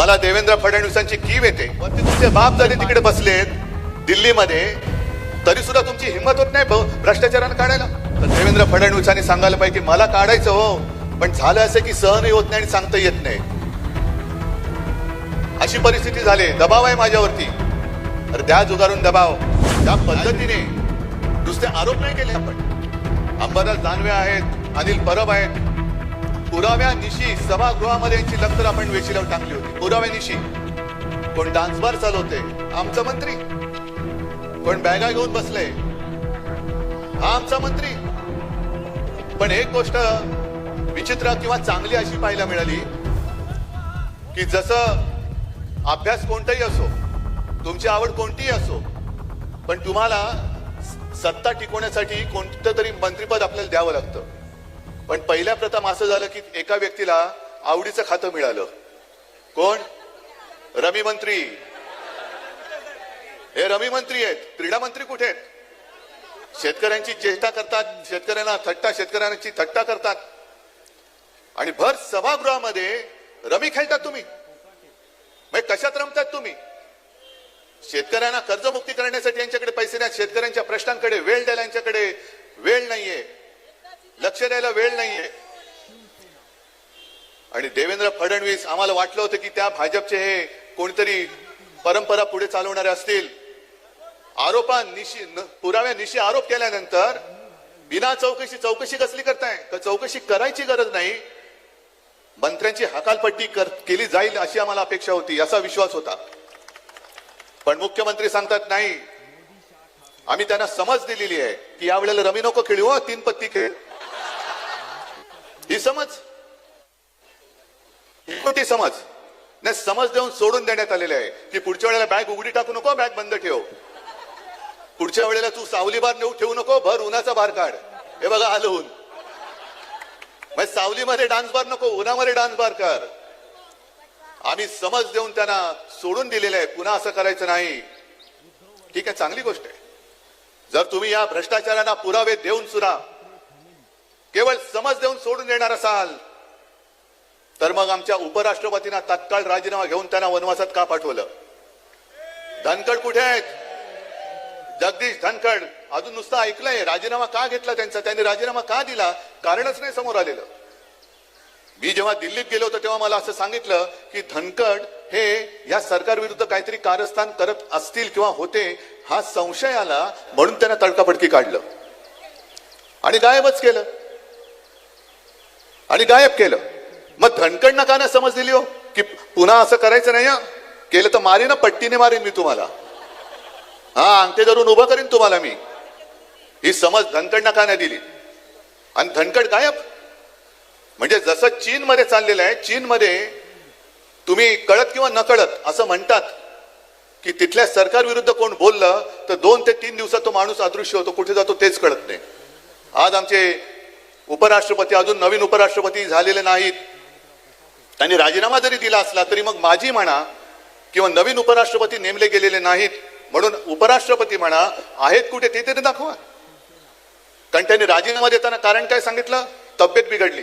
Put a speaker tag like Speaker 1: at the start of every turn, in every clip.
Speaker 1: मला देवेंद्र फडणवीसांची कीव येते. वरती तुमचे बाप जरी तिकडे बसलेत दिल्लीमध्ये तरी सुद्धा तुमची हिंमत होत नाही भ्रष्टाचारानं काढायला. तर देवेंद्र फडणवीसांनी सांगायला पाहिजे मला काढायचं हो पण झालं असं की सहनही होत नाही आणि सांगता येत नाही. अशी परिस्थिती झाली. दबाव आहे माझ्यावरती. तर द्या जुगारून दबाव. त्या पद्धतीने नुसते आरोप नाही केले आपण. अंबादास दानवे आहेत अनिल परब आहेत पुराव्यानिशी सभागृहामध्ये यांची लक्तर आपण वेशीला टाकली होती. पुराव्यानिशी कोण डान्स बार चालवते? आमचा मंत्री. कोण बॅगा घेऊन बसले? हा आमचा मंत्री. पण एक गोष्ट विचित्र किंवा चांगली अशी पाहायला मिळाली की जसं अभ्यास कोणताही असो तुमची आवड कोणतीही असो पण तुम्हाला सत्ता टिकवण्यासाठी कोणतं तरी मंत्रीपद आपल्याला द्यावं लागतं. पण पहिल्या प्रथम असं झालं की एका व्यक्तीला आवडीचं खातं मिळालं. कोण? रमी मंत्री. हे रमी मंत्री आहेत. क्रीडा मंत्री कुठे आहेत? शेतकऱ्यांची चेष्टा करतात शेतकऱ्यांना थट्टा शेतकऱ्यांची थट्टा करतात. आणि भर सभागृहामध्ये रमी खेळतात तुम्ही. म्हणजे कशात रमतात तुम्ही? शेतकऱ्यांना कर्जमुक्ती करण्यासाठी यांच्याकडे पैसे नाही शेतकऱ्यांच्या प्रश्नांकडे वेळ द्यायला यांच्याकडे वेळ नाहीये. लक्ष द्यायला वेळ नाहीये. आणि देवेंद्र फडणवीस आम्हाला वाटलं होतं की त्या भाजपचे हे कोणतरी परंपरा पुढे चालवणारे असतील. आरोपांनिशी निशी पुराव्या निशी आरोप केल्यानंतर बिना चौकशी चौकशी कसली करताय? तर चौकशी करायची गरज नाही. मंत्र्यांची हकालपट्टी कर, केली जाईल अशी आम्हाला अपेक्षा होती असा विश्वास होता. पण मुख्यमंत्री सांगतात नाही. आम्ही त्यांना समज दिलेली आहे की यावेळेला रमी नको खेळू तीन पत्ती खेळ. ही समज. ही कोणती समज? नाही समज देऊन सोडून देण्यात आलेले आहे. की पुढच्या वेळेला बॅग उघडी टाकू नको बॅग बंद ठेव. पुढच्या वेळेला तू सावली बार नेऊ ठेवू नको भर उन्हाचा बार काढ. हे बघा आलं ऊन मग सावलीमध्ये डान्स बार नको उन्हामध्ये डान्स बार कर. आम्ही समज देऊन त्यांना सोडून दिलेलं आहे. पुन्हा असं करायचं नाही. ठीक आहे चांगली गोष्ट आहे. जर तुम्ही या भ्रष्टाचारांना पुरावे देऊन सुद्धा केवळ समज देऊन सोडून देणार असाल तर मग आमच्या उपराष्ट्रपतींना तत्काळ राजीनामा घेऊन त्यांना वनवासात का पाठवलं? धनकड कुठे आहेत? जगदीश धनखड अजून नुसतं ऐकलंय राजीनामा का घेतला त्यांचा? त्यांनी राजीनामा का दिला? कारणच नाही समोर आलेलं. मी जेव्हा दिल्लीत गेलो होतो तेव्हा मला असं सांगितलं की धनकड हे या सरकार विरुद्ध काहीतरी कारस्थान करत असतील किंवा होते हा संशय आला म्हणून त्यांना तडकाफडकी काढलं. आणि गायबच केलं. आणि गायब केलं. मग धनकड नका ना समज दिली हो की पुन्हा असं करायचं नाही केलं तर मारीन पट्टीने मारीन मी तुम्हाला. हा अंगठे धरून उभं करीन तुम्हाला मी. ही समज धनकड नका नाही दिली. आणि धनकड गायब. म्हणजे जसं चीनमध्ये चाललेलं आहे चीनमध्ये तुम्ही कळत किंवा नकळत असं म्हणतात की तिथल्या सरकार विरुद्ध कोण बोललं तर दोन ते तीन दिवसात तो माणूस अदृश्य होतो कुठे जातो तेच कळत नाही. आज आमचे उपराष्ट्रपती अजून नवीन उपराष्ट्रपती झालेले नाहीत. त्यांनी राजीनामा जरी दिला असला तरी मग माझी म्हणा किंवा नवीन उपराष्ट्रपती नेमले गेलेले नाहीत. म्हणून उपराष्ट्रपती म्हणा आहेत कुठे ते तरी दाखवा. कारण त्यांनी राजीनामा देताना कारण काय सांगितलं? तब्येत बिघडली.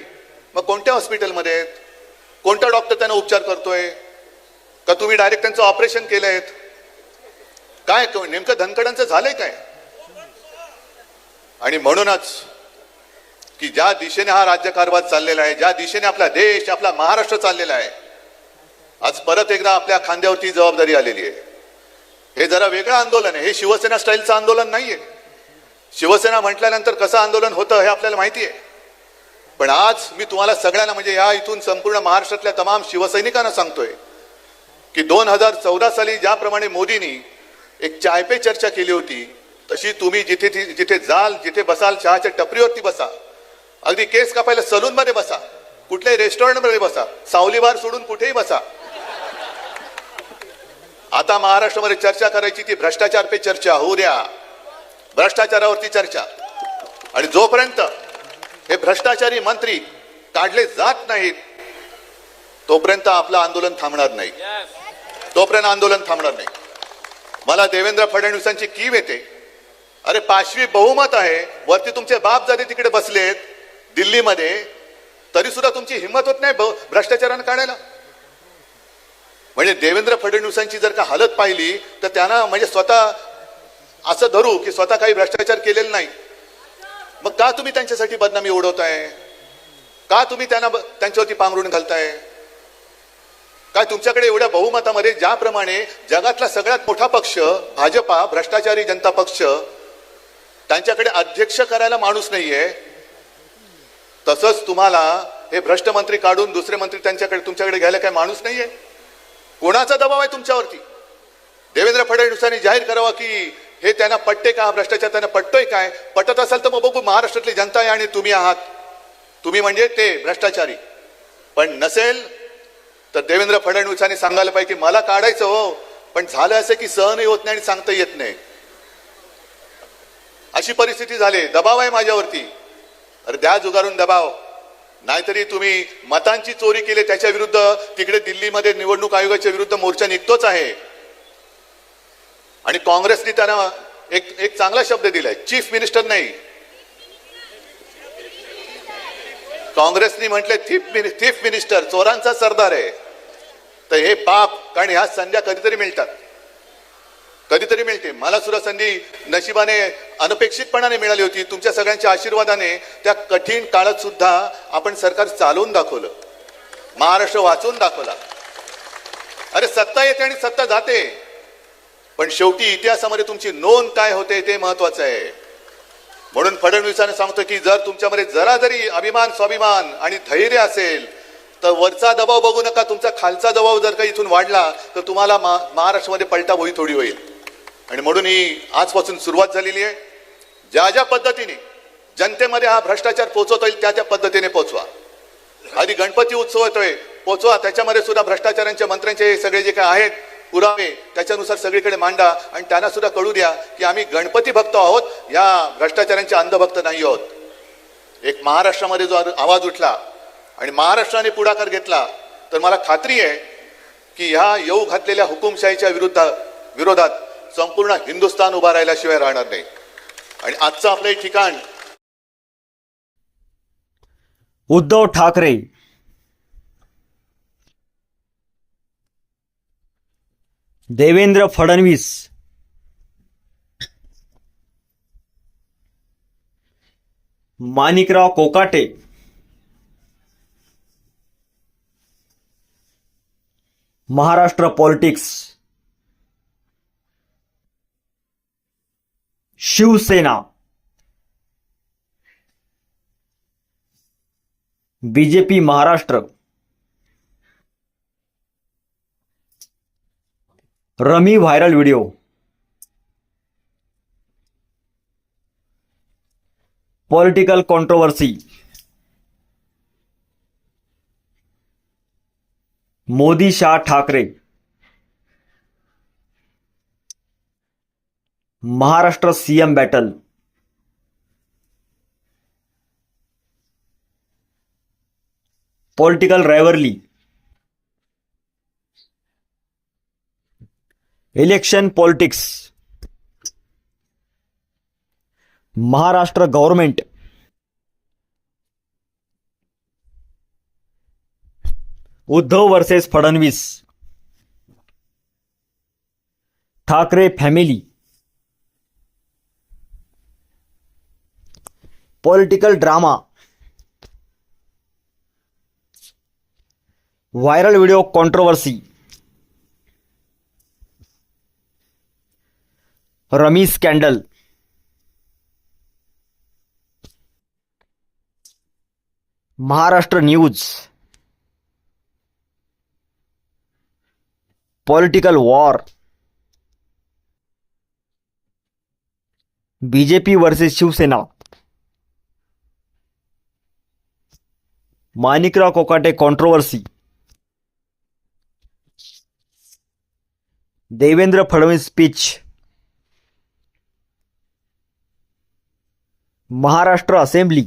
Speaker 1: मग कोणत्या हॉस्पिटलमध्ये आहेत? कोणता डॉक्टर त्यांना उपचार करतोय? का तुम्ही डायरेक्ट त्यांचं ऑपरेशन केलं आहेत काय नेमकं धनकडांचं झालंय काय? आणि म्हणूनच की ज्या दिशेने हा राज्यकारभार चाललेला आहे ज्या दिशेने आपला देश आपला महाराष्ट्र चाललेला आहे आज परत एकदा आपल्या खांद्यावरती जबाबदारी आलेली आहे. हे जरा वेगळं आंदोलन आहे. हे शिवसेना स्टाईलचं आंदोलन नाहीये. शिवसेना म्हटल्यानंतर कसं आंदोलन होतं हे आपल्याला माहिती आहे. पण आज मी तुम्हाला सगळ्यांना म्हणजे या इथून संपूर्ण महाराष्ट्रातल्या तमाम शिवसैनिकांना सांगतोय की दोन हजार चौदा साली ज्याप्रमाणे मोदींनी एक चाय पे चर्चा केली होती तशी तुम्ही जिथे ती- जिथे जाल जिथे बसाल चहाच्या टपरीवरती बसा. अगदी केस कापायला सलून मध्ये बसा. कुठल्याही रेस्टॉरंटमध्ये बसा. सावली बार सोडून कुठेही बसा. आता महाराष्ट्रामध्ये चर्चा करायची ती भ्रष्टाचार पे चर्चा. होऊ द्या. भ्रष्टाचारावरती चर्चा. आणि जोपर्यंत हे भ्रष्टाचारी मंत्री काढले जात नाहीत तोपर्यंत आपलं आंदोलन थांबणार नाही. तोपर्यंत आंदोलन थांबणार नाही. मला देवेंद्र फडणवीसांची कीव येते. अरे पाचवी बहुमत आहे. वरती तुमचे बाप जाते तिकडे बसलेत. दिल्लीमध्ये तरी सुद्धा तुमची हिंमत होत नाही भ- भ्रष्टाचारानं काढायला. म्हणजे देवेंद्र फडणवीसांची जर का हालत पाहिली तर त्यांना म्हणजे स्वतः असं धरू की स्वतः काही भ्रष्टाचार केलेला नाही. मग का तुम्ही त्यांच्यासाठी बदनामी ओढवताय? का तुम्ही त्यांना ब- त्यांच्यावरती पांघरून घालताय? काय तुमच्याकडे एवढ्या बहुमतामध्ये ज्याप्रमाणे जगातला सगळ्यात मोठा पक्ष भाजपा भ्रष्टाचारी जनता पक्ष त्यांच्याकडे अध्यक्ष करायला माणूस नाहीये तसंच तुम्हाला हे भ्रष्ट मंत्री काढून दुसरे मंत्री त्यांच्याकडे तुमच्याकडे घ्यायला काही माणूस नाहीये. कोणाचा दबाव आहे तुमच्यावरती? देवेंद्र फडणवीसांनी जाहीर करावा की हे त्यांना पटते का? हा भ्रष्टाचार त्यांना पटतोय काय? पटत असेल तर मग बघू महाराष्ट्रातली जनता आहे आणि तुम्ही आहात. तुम्ही म्हणजे ते भ्रष्टाचारी. पण नसेल तर देवेंद्र फडणवीसांनी सांगायला पाहिजे की मला काढायचं हो पण झालं असं की सहनही होत नाही आणि सांगता येत नाही. अशी परिस्थिती झाली. दबाव आहे माझ्यावरती. अरे द्या जुगारून दबाव. नाहीतरी तुम्ही मतांची चोरी केली त्याच्या विरुद्ध तिकडे दिल्लीमध्ये निवडणूक आयोगाच्या विरुद्ध मोर्चा निघतोच आहे. आणि काँग्रेसने त्यांना एक एक चांगला शब्द दिलाय चीफ मिनिस्टर नाही. काँग्रेसने म्हटले थीफ थीफ मिनिस्टर चोरांचा सरदार आहे. तर हे पाप कारण ह्या संध्या कधीतरी मिळतात. कधीतरी मिळते. मला सुद्धा संधी नशिबाने अनपेक्षितपणाने मिळाली होती. तुमच्या सगळ्यांच्या आशीर्वादाने त्या कठीण काळात सुद्धा आपण सरकार चालवून दाखवलं. महाराष्ट्र वाचवून दाखवला. अरे सत्ता येते आणि सत्ता जाते. पण शेवटी इतिहासामध्ये तुमची नोंद काय होते ते महत्वाचं आहे. म्हणून फडणवीसांनी सांगतो की जर तुमच्यामध्ये जरा जरी अभिमान स्वाभिमान आणि धैर्य असेल तर वरचा दबाव बघू नका. तुमचा खालचा दबाव जर का इथून वाढला तर तुम्हाला मा- महाराष्ट्रामध्ये पलटा होई थोडी होईल. आणि म्हणून ही आजपासून सुरुवात झालेली आहे. ज्या ज्या पद्धतीने जनतेमध्ये हा भ्रष्टाचार पोचवता येईल त्या त्या पद्धतीने पोचवा. आधी गणपती उत्सव येतोय पोचवा. त्याच्यामध्ये सुद्धा भ्रष्टाचारांच्या मंत्र्यांचे सगळे जे काय आहेत पुरावे त्याच्यानुसार सगळीकडे मांडा आणि त्यांना सुद्धा कळू द्या की आम्ही गणपती भक्त आहोत या भ्रष्टाचारांचे अंधभक्त नाही आहोत. एक महाराष्ट्रामध्ये जो आवाज उठला आणि महाराष्ट्राने पुढाकार घेतला तर मला खात्री आहे की ह्या येऊ घातलेल्या हुकुमशाहीच्या विरुद्ध विरोधात संपूर्ण हिंदुस्थान उभा राहिल्याशिवाय राहणार नाही. आणि आजचं आपलं ठिकाण.
Speaker 2: Uddhav Thackeray. Devendra Fadnavis. Manikrao Kokate. Maharashtra politics. Shiv Sena. BJP Maharashtra. Rummy viral video political controversy Modi Shah Thackeray. Maharashtra CM battle. Political rivalry election politics. Maharashtra government. Uddhav versus Fadnavis. Thackeray family. Political drama viral video controversy rummy scandal Maharashtra news political war BJP versus Shiv Sena Manikrao Kokate controversy Devendra Fadnavis speech Maharashtra assembly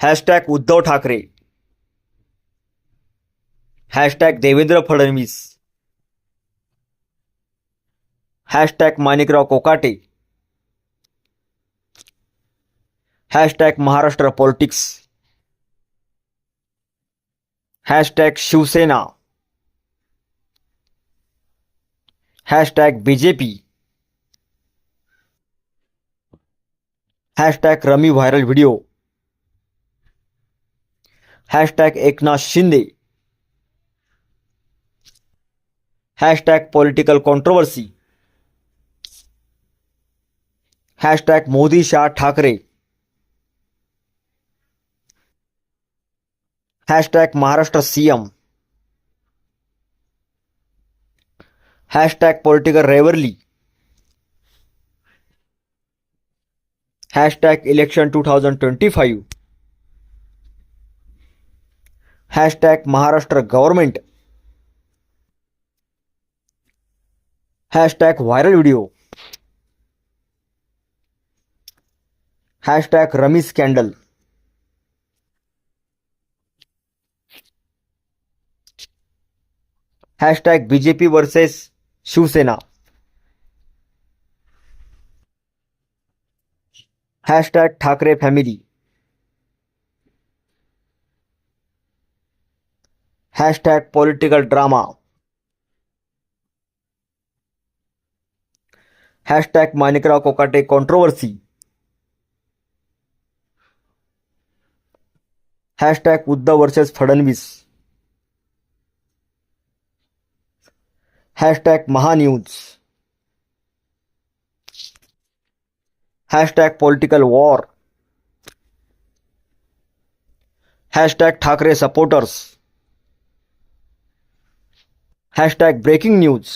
Speaker 2: hashtag Uddhav Thackeray. Hashtag Devendra Fadnavis. Hashtag Manikrao Kokate. Hashtag Maharashtra politics hashtag Shiv Sena hashtag B J P hashtag rummy viral video hashtag Eknath Shinde hashtag political controversy hashtag Modi Shah Thackeray hashtag Maharashtra CM. Hashtag political rivalry. Hashtag election two thousand twenty five hashtag Maharashtra government. Hashtag viral video. Hashtag rummy scandal. Hashtag B J P versus Shiv Sena. Hashtag Thackeray family hashtag political drama hashtag Manikrao Kokate controversy hashtag Uddhav versus Fadnavis. Hashtag Maha news hashtag political war hashtag Thackeray supporters hashtag breaking news